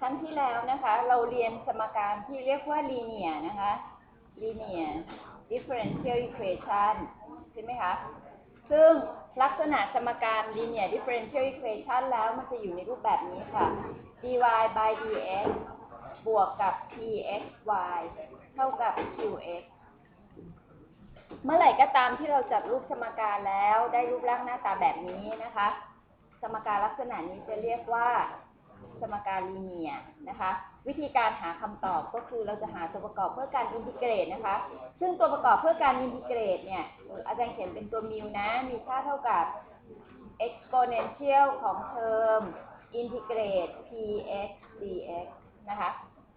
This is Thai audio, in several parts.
ครั้งที่แล้วนะคะ เราเรียนสมการที่เรียกว่า linear นะคะ linear differential equation ใช่ไหมคะ ซึ่งลักษณะสมการ linear differential equation แล้วมันจะอยู่ในรูปแบบนี้ค่ะ dy by dx บวกกับ pxy เท่ากับ qx เมื่อไหร่ก็ตามที่เราจัดรูปสมการแล้วได้รูปร่างหน้าตาแบบนี้นะคะ สมการลักษณะนี้จะเรียกว่า สมการลีเนียนะคะ วิธีการหาคำตอบก็คือเราจะหาตัวประกอบเพื่อการอินทิเกรตนะคะ ซึ่งตัวประกอบเพื่อการอินทิเกรตเนี่ยอาจารย์เขียนเป็นตัวมิวนะ มีค่าเท่ากับ exponential ของเทอมอินทิเกรต px dx นะคะ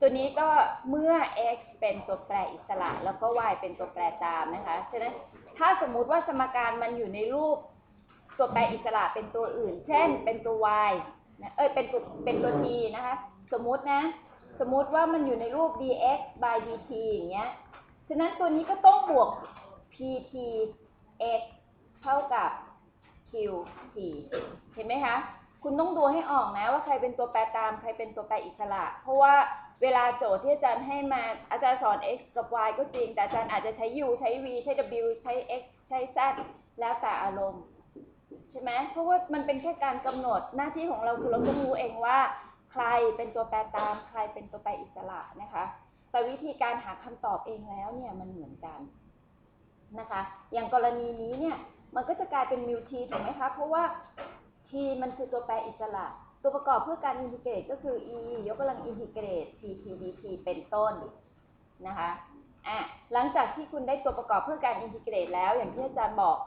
ตัวนี้ก็เมื่อ x เป็นตัวแปรอิสระ แล้วก็ y เป็นตัวแปรตามนะคะ ฉะนั้นถ้าสมมุติว่าสมการมันอยู่ในรูปตัวแปรอิสระเป็นตัวอื่น เช่น เป็นตัว y นะเอ้ยเป็นตัวเป็นตัว t นะคะ สมมุตินะ สมมุติว่ามันอยู่ในรูป dx by dt อย่างเงี้ย ฉะนั้นตัวนี้ก็ต้องบวก pt x เท่ากับ qt เห็นไหมคะ คุณต้องดูให้ออกนะว่าใครเป็นตัวแปรตามใครเป็นตัวแปรอิสระ เพราะว่าเวลาโจทย์ที่อาจารย์ให้มาอาจารย์สอน x กับ y ก็จริง แต่อาจารย์อาจจะใช้ u ใช้ v ใช้ w ใช้ x ใช้ z แล้วแต่อารมณ์ ช่ไหมเพราะว่ามันเป็นแค่การกำหนดหน้าที่ของเราคือเราต้องรู้เองว่า ใครเป็นตัวแปรตาม ใครเป็นตัวแปรอิสระนะคะ แต่วิธีการหาคำตอบเองแล้วเนี่ยมันเหมือนกันนะคะ อย่างกรณีนี้เนี่ยมันก็จะกลายเป็นมิวทีถูกไหมคะ เพราะว่า t มันคือตัวแปรอิสระ ตัวประกอบเพื่อการอินทิเกรตก็คือ e ยกกำลังอินทิเกรต pt dt เป็นต้นนะคะอะหลังจากที่คุณได้ตัวประกอบเพื่อการอินทิเกรตแล้วอย่างที่อาจารย์บอก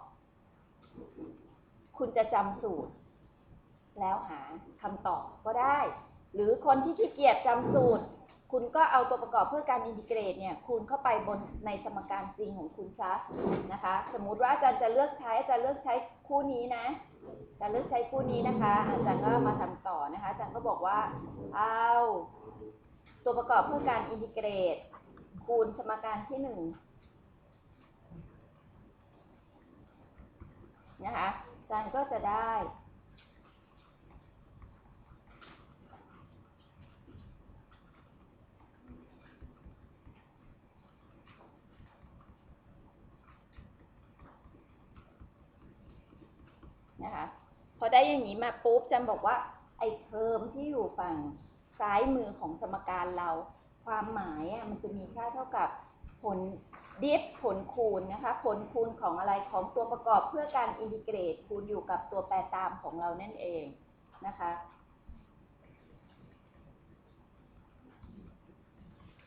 คุณจะจำสูตร แล้วหาคำตอบก็ได้ หรือคนที่ขี้เกียจจำสูตร คุณก็เอาตัวประกอบเพื่อการอินทิเกรตเนี่ยคูณเข้าไปบนในสมการจริงของคุณซะนะคะ สมมุติว่าอาจารย์จะเลือกใช้อาจารย์เลือกใช้คู่นี้นะอาจารย์เลือกใช้คู่นี้นะคะ อาจารย์ก็มาทำต่อนะคะอาจารย์ก็บอกว่าเอาตัวประกอบเพื่อการอินทิเกรต คูณสมการที่หนึ่งนะคะ จารย์ก็จะได้ นะคะ พอได้อย่างนี้มาปุ๊บจารย์บอกว่า ไอ้เทอมที่อยู่ฝั่งซ้ายมือของสมการเรา ความหมายอะมันจะมีค่าเท่ากับผล ดิฟผลคูณนะคะ ผลคูณของอะไรของตัวประกอบเพื่อการอินทิเกรตคูณอยู่กับตัวแปรตามของเรานั่นเองนะคะ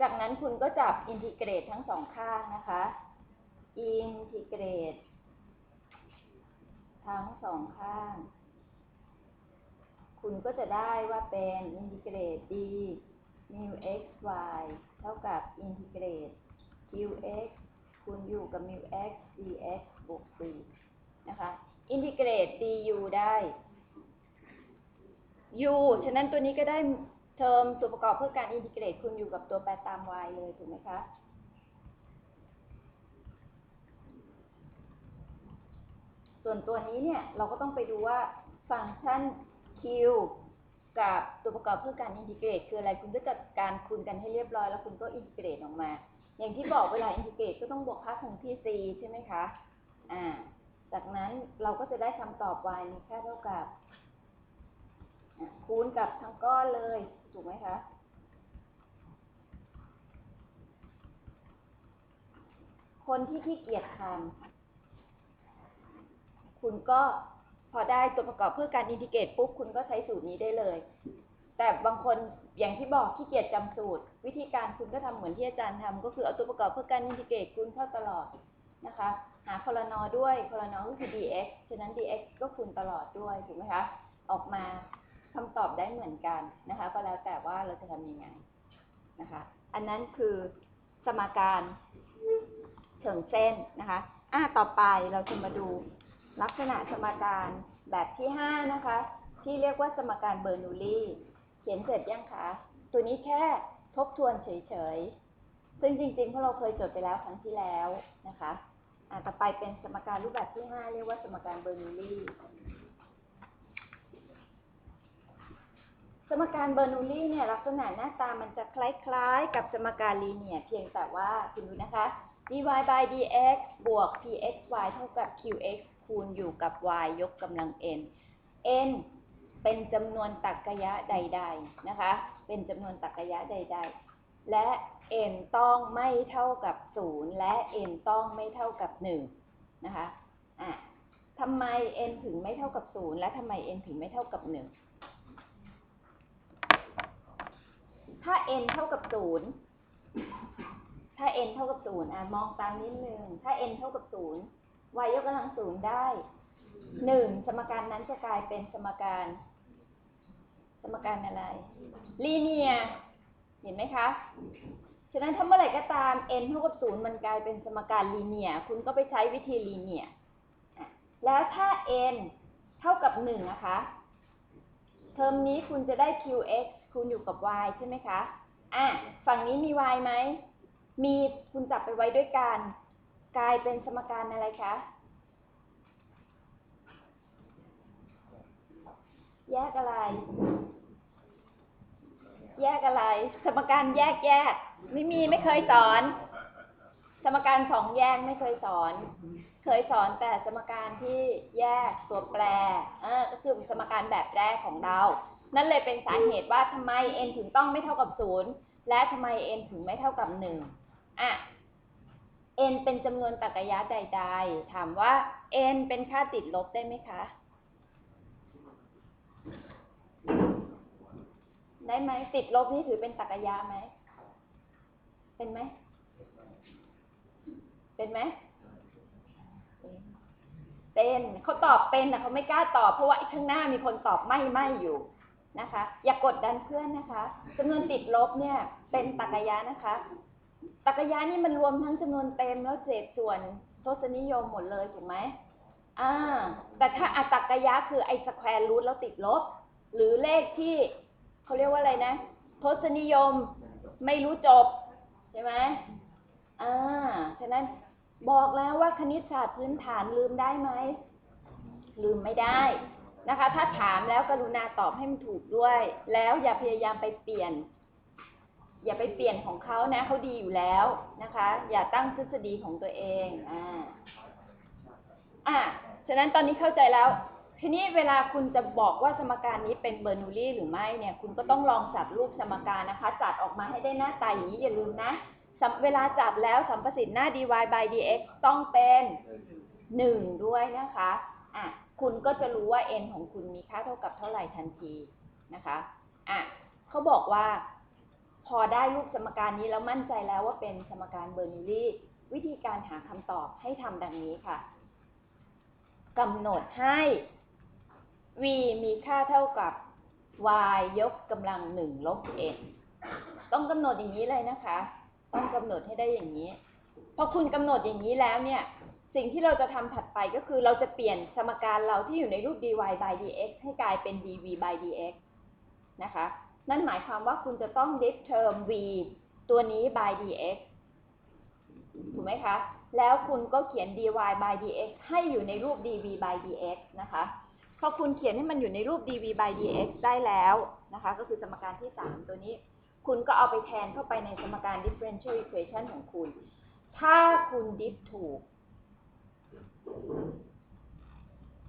จากนั้นคุณก็จับอินทิเกรตทั้งสองข้างนะคะ อินทิเกรต ทั้งสองข้าง คุณก็จะได้ว่าเป็นอินทิเกรต d mu x y เท่ากับอินทิเกรต q x คูณอยู่กับ mu x dx บวก c นะคะ อินทิเกรต du ได้ u ฉะนั้นตัวนี้ก็ได้เทอมตัวนประกอบเพื่อการอินทิเกรตคูณอยู่กับตัวแปรตาม y เลยถูกไหมคะส่วนตัวนี้เนี่ยเราก็ต้องไปดูว่าฟังก์ชัน q กับตัวประกอบเพื่อการอินทิเกรตคืออะไรคุณก็จัดการคูณกันให้เรียบร้อย แล้วคุณก็อินทิเกรตออกมา อย่างที่บอกเวลาอินทิเกรตก็ต้องบวกค่าคงที่ c ใช่ไหมคะ อ่า จากนั้นเราก็จะได้คำตอบ y มีค่าเท่ากับ คูณกับทั้งก้อนเลย ถูกไหมคะคนที่ขี้เกียจทำคุณก็พอได้ตัวประกอบเพื่อการอินทิเกรตปุ๊บ คุณก็ใช้สูตรนี้ได้เลย แต่บางคนอย่างที่บอกขี้เกียจจำสูตร วิธีการคุณก็ทำเหมือนที่อาจารย์ทำก็คือเอาตัวประกอบเพื่อการอินทิเกรตคูณเข้าตลอดนะคะ หาพลนอด้วยพลนอก็คือ dx ฉะนั้น dx ก็คูณตลอดด้วยถูกไหมคะออกมาคำตอบได้เหมือนกันนะคะ ก็แล้วแต่ว่าเราจะทำยังไงนะคะ อันนั้นคือสมการเชิงเส้นนะคะอะต่อไปเราจะมาดูลักษณะสมการแบบที่ 5 นะคะ ที่เรียกว่าสมการเบอร์นูลลี่ เขียนเสร็จยังคะ ตัวนี้แค่ทบทวนเฉยๆ ซึ่งจริงๆพวกเราเคยจดไปแล้วครั้งที่แล้วนะคะอะต่อไปเป็นสมการรูปแบบที่ 5 เรียกว่าสมการเบอร์นูลีสมการเบอร์นูลีเนี่ยลักษณะหน้าตามันจะคล้ายๆ กับสมการลีเนียเพียงแต่ว่าคุณดูนะคะ dy by dx บวก pxy เท่ากับ qx คูณอยู่กับ y ยกกำลัง n n เป็นจำนวนตรรกะใด ๆนะคะ เป็นจำนวนตรรกะใด ๆ และ n ต้องไม่เท่ากับ 0 และ n ต้องไม่เท่ากับ 1 นะคะอะทำไม n ถึงไม่เท่ากับ 0 และทำไม n ถึงไม่เท่ากับ 1 ถ้า n เท่ากับ 0 ถ้า n เท่ากับ 0 อะมองตามนิดนึง ถ้า n เท่ากับ 0 y ยกกำลัง 0 ได้ 1 สมการนั้นจะกลายเป็นสมการ สมการอะไรลีเนียเห็นไหมคะ ฉะนั้นถ้าเมื่อไหร่ก็ตาม n เท่ากับ0มันกลายเป็นสมการลีเนียคุณก็ไปใช้วิธีลีเนียแล้วถ้า n เท่ากับ1นะคะ เทอมนี้คุณจะได้ qx คูณอยู่กับ y ใช่ไหมคะอะฝั่งนี้มี y ไหม มีคุณจับไปไว้ด้วยกัน กลายเป็นสมการอะไรคะ แยกอะไร แยกอะไร สมการแยกแยก ไม่มีไม่เคยสอน สมการสองแยกไม่เคยสอน เคยสอนแต่สมการที่แยกตัวแปรเออก็คือสมการแบบแรกของเรา นั่นเลยเป็นสาเหตุว่าทำไม n ถึงต้องไม่เท่ากับศูนย์และทำไม n ถึงไม่เท่ากับหนึ่งอะ n เป็นจำนวนตรรกะใดๆถามว่า n เป็นค่าติดลบได้ไหมคะ ได้ไหมติดลบนี่ถือเป็นตรรกะไหม เป็นไหม เป็นไหม เป็นเขาตอบเป็นนะเขาไม่กล้าตอบเพราะว่าข้างหน้ามีคนตอบไม่ไม่อยู่นะคะ อย่ากกดดันเพื่อนนะคะจำนวนติดลบเนี่ย เป็นตรรกะนะคะตรรกะนี่มันรวมทั้งจำนวนเต็มแล้วเศษส่วนทศนิยมหมดเลยถูกไหม อ่า แต่ถ้าอัตรกะคือไอ้สแควร์รูทแล้วติดลบ หรือเลขที่เขาเรียกว่าอะไรนะ ทศนิยมไม่รู้จบ ใช่ไหมอ่า ฉะนั้นบอกแล้วว่าคณิตศาสตร์พื้นฐานลืมได้ไหม ลืมไม่ได้นะคะ ถ้าถามแล้วกรุณาตอบให้มันถูกด้วย แล้วอย่าพยายามไปเปลี่ยน อย่าไปเปลี่ยนของเขานะเขาดีอยู่แล้วนะคะ อย่าตั้งทฤษฎีของตัวเองอ่าอะ ฉะนั้นตอนนี้เข้าใจแล้ว ทีนี้เวลาคุณจะบอกว่าสมการนี้เป็นเบอร์นูลี่หรือไม่เนี่ย คุณก็ต้องลองจัดรูปสมการนะคะ จัดออกมาให้ได้หน้าตาอย่างนี้อย่าลืมนะ เวลาจัดแล้วสัมประสิทธิ์หน้า dy by dx ต้องเป็นหนึ่งด้วยนะคะ อะ คุณก็จะรู้ว่า n ของคุณมีค่าเท่ากับเท่าไหร่ทันทีนะคะ อะเขาบอกว่า พอได้รูปสมการนี้แล้วมั่นใจแล้วว่าเป็นสมการเบอร์นูลลี่วิธีการหาคำตอบให้ทำดังนี้ค่ะ กำหนดให้ v มีค่าเท่ากับ y ยกกำลังหนึ่งลบ n ต้องกำหนดอย่างนี้เลยนะคะ ต้องกำหนดให้ได้อย่างนี้ พอคุณกำหนดอย่างนี้แล้วเนี่ย สิ่งที่เราจะทำถัดไปก็คือเราจะเปลี่ยนสมการเราที่อยู่ในรูป dy by dx ให้กลายเป็น dv by dx นะคะ นั่นหมายความว่าคุณจะต้อง d i f t e r m v ตัวนี้ by dx ถูกไหมคะ แล้วคุณก็เขียน dy by dx ให้อยู่ในรูป dv by dx นะคะ พอคุณเขียนให้มันอยู่ในรูป dv by dx ได้แล้วนะคะ ก็คือสมการที่ 3 ตัวนี้ คุณก็เอาไปแทนเข้าไปในสมการ differential equation ของคุณ ถ้าคุณดิฟถูก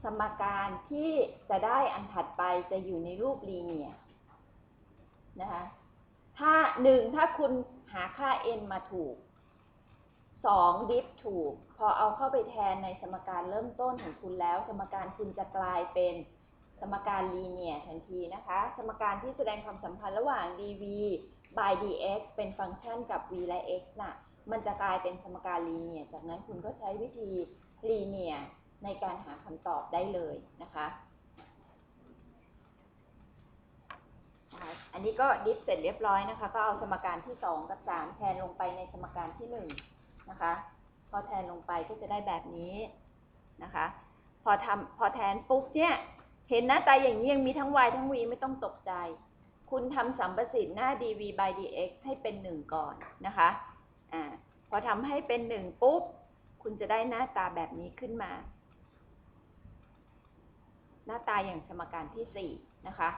สมการที่จะได้อันถัดไปจะอยู่ในรูปลีเนียนะคะ ถ้าหนึ่งถ้าคุณหาค่า n มาถูก สองดิฟถูก พอเอาเข้าไปแทนในสมการเริ่มต้นของคุณแล้ว สมการคุณจะกลายเป็นสมการลีเนียทันทีนะคะ สมการที่แสดงความสัมพันธ์ระหว่าง dv by dx เป็นฟังก์ชันกับ v และ x น่ะ มันจะกลายเป็นสมการลีเนีย จากนั้นคุณก็ใช้วิธีลีเนียในการหาคำตอบได้เลยนะคะ อันนี้ก็ดิฟเสร็จเรียบร้อยนะคะ ก็เอาสมการที่ 2 กับ 3 แทนลงไปในสมการที่ 1 นะคะ พอแทนลงไปก็จะได้แบบนี้นะคะ พอทำพอแทนปุ๊บเนี่ยเห็นหน้าตาอย่างนี้ยังมีทั้ง y ทั้ง v ไม่ต้องตกใจ คุณทำสัมประสิทธิ์หน้า dv by dx ให้เป็น1ก่อนนะคะอ่าพอทำให้เป็น1ปุ๊บ คุณจะได้หน้าตาแบบนี้ขึ้นมา หน้าตาอย่างสมการที่4นะคะ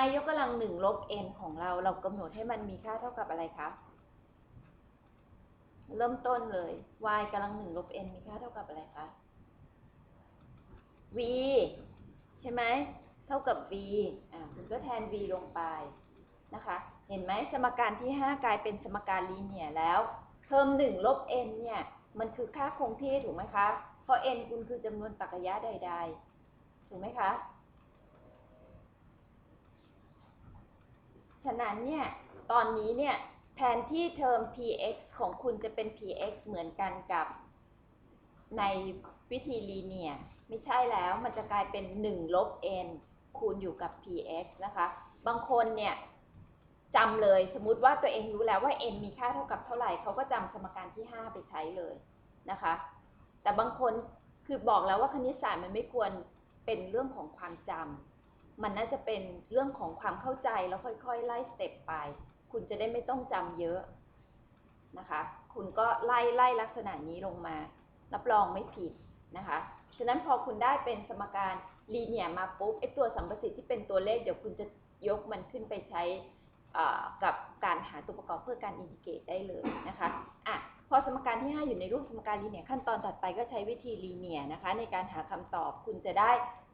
y ยกกำลังหนึ่งลบ n ของเรา เรากำหนดให้มันมีค่าเท่ากับอะไรคะ เริ่มต้นเลย y กำลังหนึ่งลบ n มีค่าเท่ากับอะไรคะ v ใช่ไหม เท่ากับ v อ่าคุณก็แทน v ลงไปนะคะ เห็นไหมสมการที่ 5 กลายเป็นสมการลีเนียร์แล้ว เทอม1ลบ n เนี่ย มันคือค่าคงที่ถูกไหมคะ เพราะ n คุณคือจำนวนตรรกะยะใด ๆ ถูกไหมคะ ฉะนั้นเนี่ย ตอนนี้เนี่ย แทนที่เทอม px ของคุณจะเป็น px เหมือนกันกับในวิธีลีเนียไม่ใช่แล้วมันจะกลายเป็น 1 ลบ n คูณอยู่กับ px นะคะ บางคนเนี่ยจำเลยสมมติว่าตัวเองรู้แล้วว่า n มีค่าเท่ากับเท่าไหร่เขาก็จำสมการที่ 5 ไปใช้เลยนะคะ แต่บางคนคือบอกแล้วว่าคณิตศาสตร์มันไม่ควรเป็นเรื่องของความจำมันน่าจะเป็นเรื่องของความเข้าใจแล้วค่อยๆ ไล่สเต็ปไป คุณจะได้ไม่ต้องจำเยอะนะคะ คุณก็ไล่ไล่ลักษณะนี้ลงมา รับรองไม่ผิดนะคะ ฉะนั้นพอคุณได้เป็นสมการลีเนียมาปุ๊บไอตัวสัมประสิทธิ์ที่เป็นตัวเลขเดี๋ยวคุณจะยกมันขึ้นไปใช้กับการหาตัวประกอบเพื่อการอินทิเกรตได้เลยนะคะอะพอสมการที่ 5 อยู่ในรูปสมการลีเนียขั้นตอนถัดไปก็ใช้วิธีลีเนียนะคะ ในการหาคำตอบคุณจะได้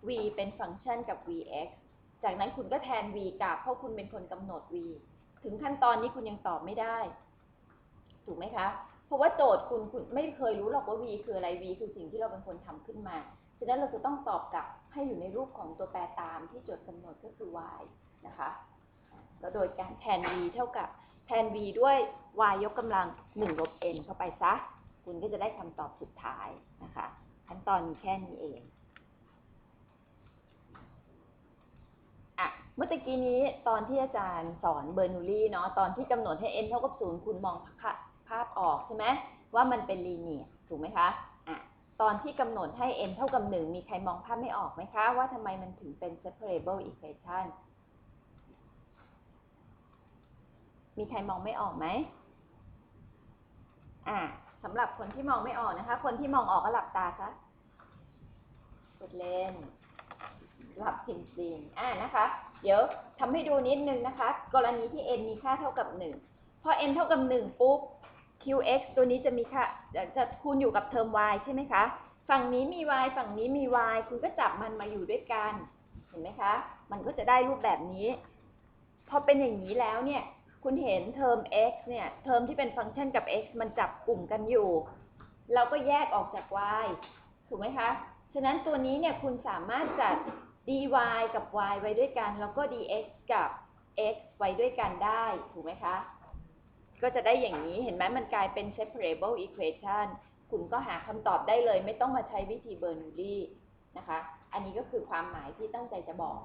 v เป็นฟังก์ชันกับ vx จากนั้นคุณก็แทน v กับเพราะคุณเป็นคนกำหนด v ถึงขั้นตอนนี้คุณยังตอบไม่ได้ ถูกไหมคะ เพราะว่าโจทย์คุณคุณไม่เคยรู้หรอกว่า v คืออะไร v คือสิ่งที่เราเป็นคนทำขึ้นมา ฉะนั้นเราจะต้องตอบกลับให้อยู่ในรูปของตัวแปรตามที่โจทย์กำหนดก็คือ y นะคะแล้วโดยการแทน v เท่ากับแทน v ด้วย y ยกกำลัง1ลบ n เข้าไปซะ คุณก็จะได้คำตอบสุดท้ายนะคะ ขั้นตอนมีแค่นี้เอง อะ เมื่อกี้นี้ตอนที่อาจารย์สอนเบอร์นูลี่เนาะตอนที่กำหนดให้ n เท่ากับ0คุณมองภาพออกใช่ไหมว่ามันเป็นลีเนียถูกไหมคะอะตอนที่กำหนดให้ n เท่ากับ1มีใครมองภาพไม่ออกไหมคะ ว่าทำไมมันถึงเป็น separable equation มีใครมองไม่ออกไหมอ่าสำหรับคนที่มองไม่ออกนะคะ คนที่มองออกก็หลับตาคะกดเล่น หลับจริงๆอ่านะคะ เดี๋ยวทำให้ดูนิดนึงนะคะ กรณีที่ n มีค่าเท่ากับ 1 พอ n เท่ากับ 1 ปุ๊บ qx ตัวนี้จะมีค่าจะคูณอยู่กับเทอม y ใช่ไหมคะ ฝั่งนี้มี y ฝั่งนี้มี y คุณก็จับมันมาอยู่ด้วยกัน เห็นไหมคะ มันก็จะได้รูปแบบนี้ พอเป็นอย่างนี้แล้วเนี่ย คุณเห็นเทอม x เนี่ย เทอมที่เป็นฟังก์ชันกับ x มันจับกลุ่มกันอยู่ เราก็แยกออกจาก y ถูกไหมคะ ฉะนั้นตัวนี้เนี่ยคุณสามารถจัด dy กับ y ไว้ด้วยกัน แล้วก็ dx กับ x ไว้ด้วยกันได้ ถูกไหมคะ ก็จะได้อย่างนี้ เห็นไหมมันกลายเป็น separable equation คุณก็หาคำตอบได้เลย ไม่ต้องมาใช้วิธีเบอร์นูลี่นะคะ อันนี้ก็คือความหมายที่ตั้งใจจะบอก